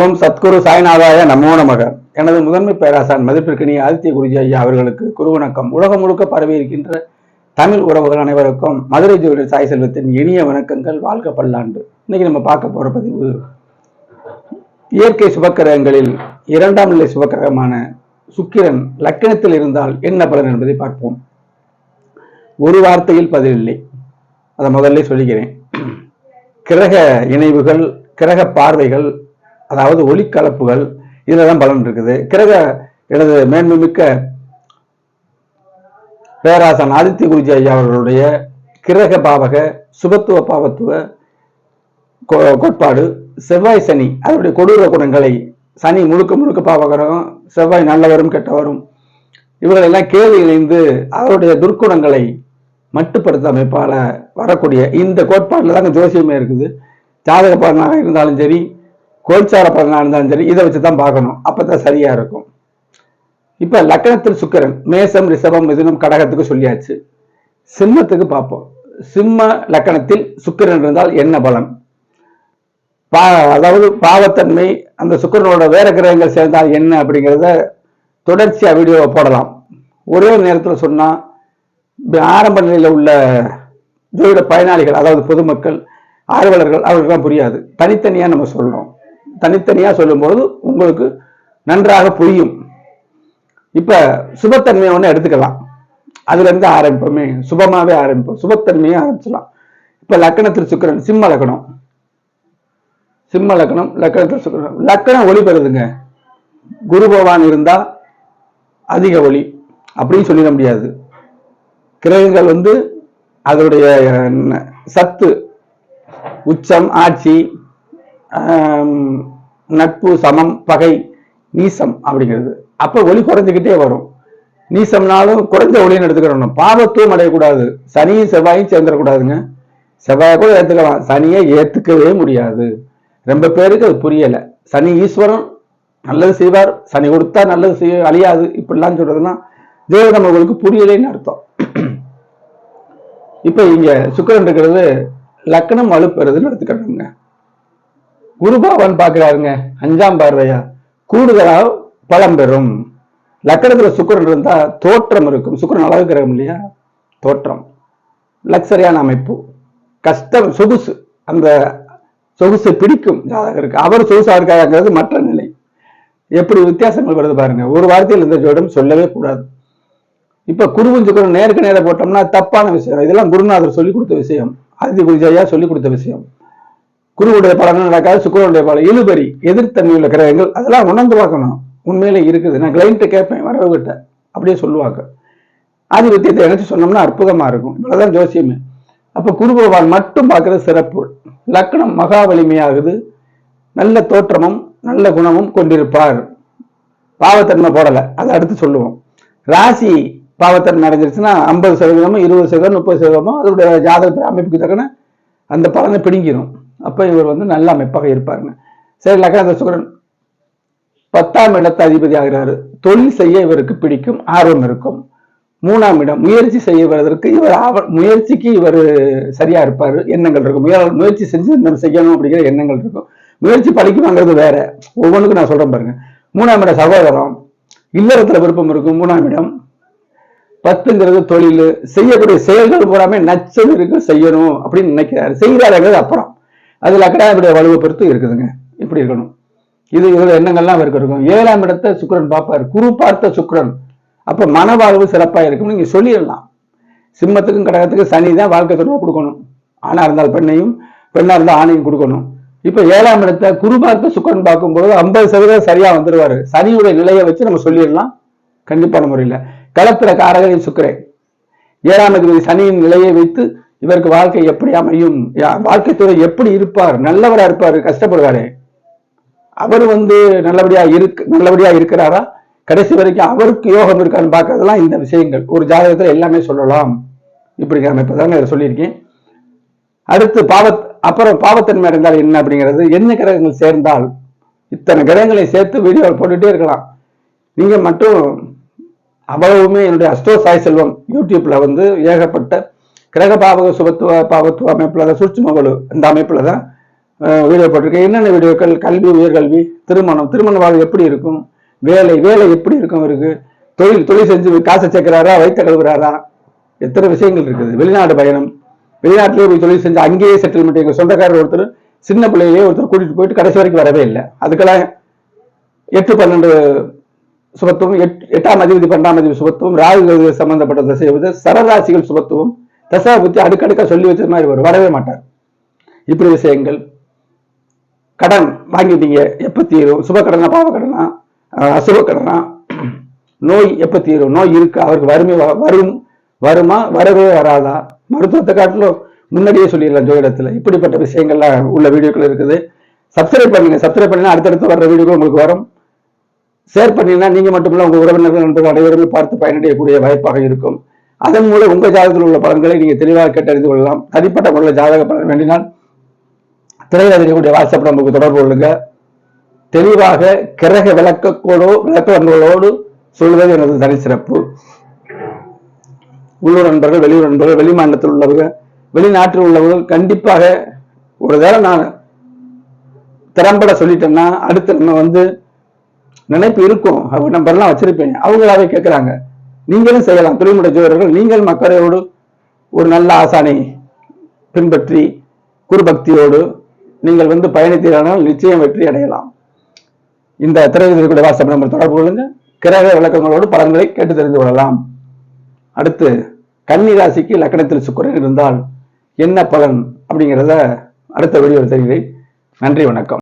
ஓம் சத்குரு சாய்நாதாய நமோ நமக. எனது முதன்மை பேராசான் மதிப்பிற்கினிய ஆதித்ய குருஜி ஐயா அவர்களுக்கு குரு வணக்கம் உலகம் முழுக்க பரவி இருக்கின்ற தமிழ் உறவுகள் அனைவருக்கும் மதுரை ஜோதிடர் சாய் செல்வத்தின் இனிய வணக்கங்கள். வாழ்க பல்லாண்டு. இன்னைக்கு நம்ம பார்க்க போற பதிவு இயற்கை சுபக்கிரகங்களில் இரண்டாம் நிலை சுபக்கிரகமான சுக்கிரன் லக்கணத்தில் இருந்தால் என்ன பலன் என்பதை பார்ப்போம். ஒரு வார்த்தையில் பதிலில்லை அதை முதல்ல சொல்லுகிறேன் கிரக இணைவுகள் கிரக பார்வைகள் அதாவது ஒளிக்கலப்புகள் இதில் தான் பலன் இருக்குது. கிரக எனது மேன்மைமிக்க பேராசன் ஆதித்ய குருஜி ஐயா அவர்களுடைய கிரக பாவக சுபத்துவ பாவத்துவ கோ- கோட்பாடு செவ்வாய் சனி அதனுடைய கொடூர குணங்களை சனி முழுக்க முழுக்க பாவகரம் செவ்வாய் நல்லவரும் கெட்டவரும் இவர்களெல்லாம் கேள்வி இணைந்து அவருடைய துர்க்குணங்களை மட்டுப்படுத்த அமைப்பால் வரக்கூடிய இந்த கோட்பாட்டில் தாங்க ஜோசியமே இருக்குது. ஜாதக பாடனாக இருந்தாலும் சரி கோச்சார பலனாக இருந்தாலும் சரி இதை வச்சு தான் பார்க்கணும். அப்பதான் சரியா இருக்கும். இப்ப லக்கணத்தில் சுக்கிரன் மேசம் ரிஷபம் மிதுனம் கடகத்துக்கு சொல்லியாச்சு. சிம்மத்துக்கு பார்ப்போம். சிம்ம லக்கணத்தில் சுக்கிரன் இருந்தால் என்ன பலன்? பா அதாவது பாவத்தன்மை அந்த சுக்கிரனோட வேற கிரகங்கள் சேர்ந்தால் என்ன அப்படிங்கிறத தொடர்ச்சியா வீடியோவை போடலாம். ஒரே நேரத்தில் சொன்னா ஆரம்ப நிலையில் உள்ள ஜோதிட பயனாளிகள் அதாவது பொதுமக்கள் ஆர்வலர்கள் அவர்களுக்கெல்லாம் புரியாது. தனித்தனியா நம்ம சொல்றோம். தனித்தனியா சொல்லும்போது உங்களுக்கு நன்றாக புரியும். இப்ப சுபத்தன்மையை ஒன்று எடுத்துக்கலாம். அதுலேருந்து ஆரம்பிப்போமே. சுபமாவே ஆரம்பிப்போம். சுபத்தன்மையை ஆரம்பிச்சலாம் இப்ப லக்கணத்தில் சுக்கரன் சிம்ம லக்கணம். சிம்ம லக்கணம் லக்கணத்தில் சுக்கரன். லக்கணம் ஒளி பெறுதுங்க குரு பகவான் இருந்தா அதிக ஒளி. அப்படின்னு சொல்லிட முடியாது. கிரகங்கள் வந்து அதனுடைய சத்து உச்சம் ஆட்சி நட்பு சமம் பகை நீசம் அப்படிங்கிறது. அப்ப ஒளி குறைஞ்சுக்கிட்டே வரும். நீசம்னாலும் குறைஞ்ச ஒளின்னு எடுத்துக்கிறோம் பாவத்துவம் அடையக்கூடாது. சனியும் செவ்வாயும் சேர்ந்துடக்கூடாதுங்க செவ்வாயை கூட ஏற்றுக்கலாம் சனியை ஏற்றுக்கவே முடியாது. ரொம்ப பேருக்கு அது புரியலை. சனி ஈஸ்வரன் நல்லது செய்வார். சனி கொடுத்தா நல்லது செய்ய அழியாது. இப்படிலாம் சொல்றதுன்னா தேவதம் அவங்களுக்கு புரியலைன்னு அர்த்தம். இப்போ இங்கே சுக்கிரன் இருக்கிறது லக்னம் வலுப்பெறுதுன்னு குரு குருபாவன் பாக்குறாருங்க அஞ்சாம் பார்வையா? கூடுதலா பலம் பெறும். லக்கணத்துல சுக்கிரன் இருந்தா தோற்றம் இருக்கும். சுக்கரன் அழகு கிரகம் இல்லையா? தோற்றம். லக்ஸரியான அமைப்பு. கஷ்டம் சொகுசு. அந்த சொகுசு பிடிக்கும் ஜாதகருக்கு. அவர் சொகுசா இருக்காருங்கிறது மற்ற நிலை. எப்படி வித்தியாசங்கள் வருது பாருங்க. ஒரு வார்த்தையில் இந்த ஜோடம் சொல்லவே கூடாது. இப்ப குருவும் சுக்கரன் நேருக்கு நேர போட்டோம்னா தப்பான விஷயம். இதெல்லாம் குருநாதர் சொல்லி கொடுத்த விஷயம். ஆதித்ய குருஜையா சொல்லி கொடுத்த விஷயம். குருவுடைய பலனும் நடக்காது சுக்கரனுடைய பலன் இழுபறி எதிர்த்தன்மையுள்ள கிரகங்கள் அதெல்லாம் உணர்ந்து பார்க்கணும். உண்மையிலே இருக்குது. நான் கிளைண்ட்டை கேட்பேன் வரவுகிட்ட அப்படியே சொல்லுவாங்க. ஆதிபத்தியத்தை நினைச்சு சொன்னோம்னா அற்புதமா இருக்கும். இவ்வளவுதான் ஜோசியமே. அப்ப குரு பகவான் மட்டும் பார்க்கறது சிறப்பு. லக்னம் மகா வலிமையாகுது. நல்ல தோற்றமும் நல்ல குணமும் கொண்டிருப்பார். பாவத்தன்மை போடல. அதை அடுத்து சொல்லுவோம். ராசி பாவத்தன்மை அடைஞ்சிருச்சுன்னா ஐம்பது சதவீதமும் இருபது சதவீதம் முப்பது சதவீதமோ அதனுடைய ஜாதகத்தை அமைப்புக்கு தக்கன அந்த பலனை பிடிங்கிரும். அப்ப இவர் வந்து நல்ல அமைப்பாக இருப்பாருங்க. சரி லக்னாத சுக்கரன் பத்தாம் இடத்து அதிபதி ஆகிறாரு. தொழில் செய்ய இவருக்கு பிடிக்கும் ஆர்வம் இருக்கும். மூணாம் இடம் முயற்சி செய்ய வருவதற்கு இவர் ஆவ- முயற்சிக்கு இவர் சரியா இருப்பாரு. எண்ணங்கள் இருக்கும். முயல் முயற்சி செஞ்சு நம்ம செய்யணும் அப்படிங்கிற எண்ணங்கள் இருக்கும். முயற்சி பழிக்குமாங்கிறது வேற. ஒவ்வொன்றுக்கும் நான் சொல்றேன் பாருங்க. மூணாம் இடம் சகோதரம். இல்லறத்துல விருப்பம் இருக்கும். மூணாம் இடம் பத்துங்கிறது தொழில். செய்யக்கூடிய செயல்கள் பூராமே நச்சது இருக்கு. செய்யணும் அப்படின்னு நினைக்கிறாரு. செய்கிறாருங்கிறது அப்புறம். அதில் அக்கடாவுடைய வலுவை பொறுத்து இருக்குதுங்க. இப்படி இருக்கணும். இது இதோட எண்ணங்கள்லாம் அவருக்கு இருக்கும். ஏழாம் இடத்த சுக்கரன் பார்ப்பார். குரு பார்த்த சுக்கரன். அப்ப மனவாழ்வு சிறப்பா இருக்கும் நீங்க சொல்லிடலாம். சிம்மத்துக்கும் கடகத்துக்கும் சனி தான் வாழ்க்கை துணை கொடுக்கணும். ஆணாக இருந்தால் பெண்ணையும் பெண்ணா இருந்தால் ஆணையும் கொடுக்கணும். இப்ப ஏழாம் இடத்த குரு பார்த்த சுக்கிரன் பார்க்கும்போது ஐம்பது சதவீதம் சரியா வந்துருவாரு. சனியுடைய நிலையை வச்சு நம்ம சொல்லிடலாம். கண்டிப்பான முறையில். களத்திர காரகரின் சுக்கரே ஏழாம் அதிபதி சனியின் நிலையை வைத்து இவருக்கு வாழ்க்கை எப்படி அமையும்? யா- வாழ்க்கை துறை எப்படி இருப்பார்? நல்லவரா இருப்பாரு கஷ்டப்படுவாரு. அவர் வந்து நல்லபடியா இருக்கு நல்லபடியா இருக்கிறாரா? கடைசி வரைக்கும் அவருக்கு யோகம் இருக்கான்னு பார்க்கறதெல்லாம் இந்த விஷயங்கள். ஒரு ஜாதகத்துல எல்லாமே சொல்லலாம். இப்படி அமைப்பு தாங்க சொல்லியிருக்கேன். அடுத்து பாவத் அப்புறம் பாவத்தன்மை இருந்தால் என்ன அப்படிங்கிறது? என்ன கிரகங்கள் சேர்ந்தால்? இத்தனை கிரகங்களை சேர்த்து வீடியோ போட்டுட்டே இருக்கலாம். நீங்க மட்டும் அவ்வளவுமே என்னுடைய அஸ்டோ சாய் செல்வம் யூடியூப்ல வந்து ஏகப்பட்ட கிரக பாவக சுபத்துவ பாவத்துவ அமைப்புல தான் சூட்சும இந்த அமைப்புல தான் வீடியோ போட்டிருக்கேன் என்னென்ன வீடியோக்கள்? கல்வி உயர்கல்வி திருமணம். திருமண வாழ்வு எப்படி இருக்கும்? வேலை வேலை எப்படி இருக்கும் இருக்கு? தொழில் தொழில் செஞ்சு காசை சேர்க்கிறாரா? வைத்த கழுவுறாரா? எத்தனை விஷயங்கள் இருக்குது? வெளிநாடு பயணம். வெளிநாட்டிலே போய் தொழில் செஞ்சு அங்கேயே செட்டில்மெண்ட் எங்கள் சொந்தக்காரர் ஒருத்தர் சின்ன பிள்ளையே ஒருத்தர் கூட்டிட்டு போயிட்டு கடைசி வரைக்கும் வரவே இல்லை. அதுக்கெல்லாம் எட்டு பன்னெண்டு சுபத்துவம் எட் எட்டாம் அதிபதி பன்னெண்டாம் அதிபதி சுபத்துவம் ராகு சம்பந்தப்பட்ட செய்வது சரராசிகள் சுபத்துவம் தசாவை பற்றி அடுக்கடுக்கா சொல்லி வச்ச மாதிரி வரவே மாட்டார். இப்படி விஷயங்கள். கடன் வாங்கிட்டீங்க எப்போ தீரும்? சுப கடனா அசுபக்கடனா அசுப கடனா? நோய் எப்போ தீரும்? நோய் இருக்கு அவருக்கு வறுமை வ- வரும் வருமா? வரவே வராதா? மருத்துவத்தை காட்டிலும் முன்னாடியே சொல்லிடலாம் ஜோதிடத்தில். இப்படிப்பட்ட விஷயங்கள்லாம் உள்ள வீடியோக்கள் இருக்குது. சப்ஸ்கிரைப் பண்ணுங்க. சப்ஸ்கிரைப் பண்ணினா அடுத்தடுத்து வர்ற வீடியோக்கள் உங்களுக்கு வரும். ஷேர் பண்ணீங்கன்னா நீங்கள் மட்டுமில்ல உங்கள் உறவினர்கள் நண்பர்கள் அனைவருமே பார்த்து பயனடையக்கூடிய வாய்ப்பாக இருக்கும். அதன் மூலம் உங்க ஜாதகத்தில் உள்ள பலன்களை நீங்க தெளிவாக கேட்டறிந்து கொள்ளலாம். தனிப்பட்ட முறையில் ஜாதக பலன் வேண்டினால் திரையில் அறியக்கூடிய வாட்ஸ்அப் நம்பருக்கு தொடர்பு கொள்ளுங்க. தெளிவாக கிரக விளக்கத்தோடு விளக்கங்களோடு சொல்வது எனது தனி சிறப்பு உள்ளூர் நண்பர்கள் வெளியூர் நண்பர்கள் வெளிமாநிலத்தில் உள்ளவர்கள் வெளிநாட்டில் உள்ளவர்கள் கண்டிப்பாக ஒரு தடவை நான் திறம்பட சொல்லிட்டேன்னா அடுத்து நம்ம வந்து நினைப்பு இருக்கும். அவங்க நம்பர்லாம் வச்சிருப்பேன். அவங்களாவே கேட்குறாங்க நீங்களும் செய்யலாம். தொழில்முறை ஜோதிடர்கள் நீங்கள் மக்களோடு ஒரு நல்ல ஆசானை பின்பற்றி குருபக்தியோடு நீங்கள் வந்து பயணித்தீரானால் நிச்சயம் வெற்றி அடையலாம். இந்த திரையில் வாட்ஸ்அப் நம்பர் தொடர்பு கொள்ளுங்க. கிரக விளக்கங்களோடு பலன்களை கேட்டு தெரிந்து கொள்ளலாம். அடுத்து கன்னி ராசிக்கு லக்கணத்தில் சுக்கரன் இருந்தால் என்ன பலன் அப்படிங்கிறத அடுத்த வீடியோவில் தெரிகிறேன் நன்றி வணக்கம்.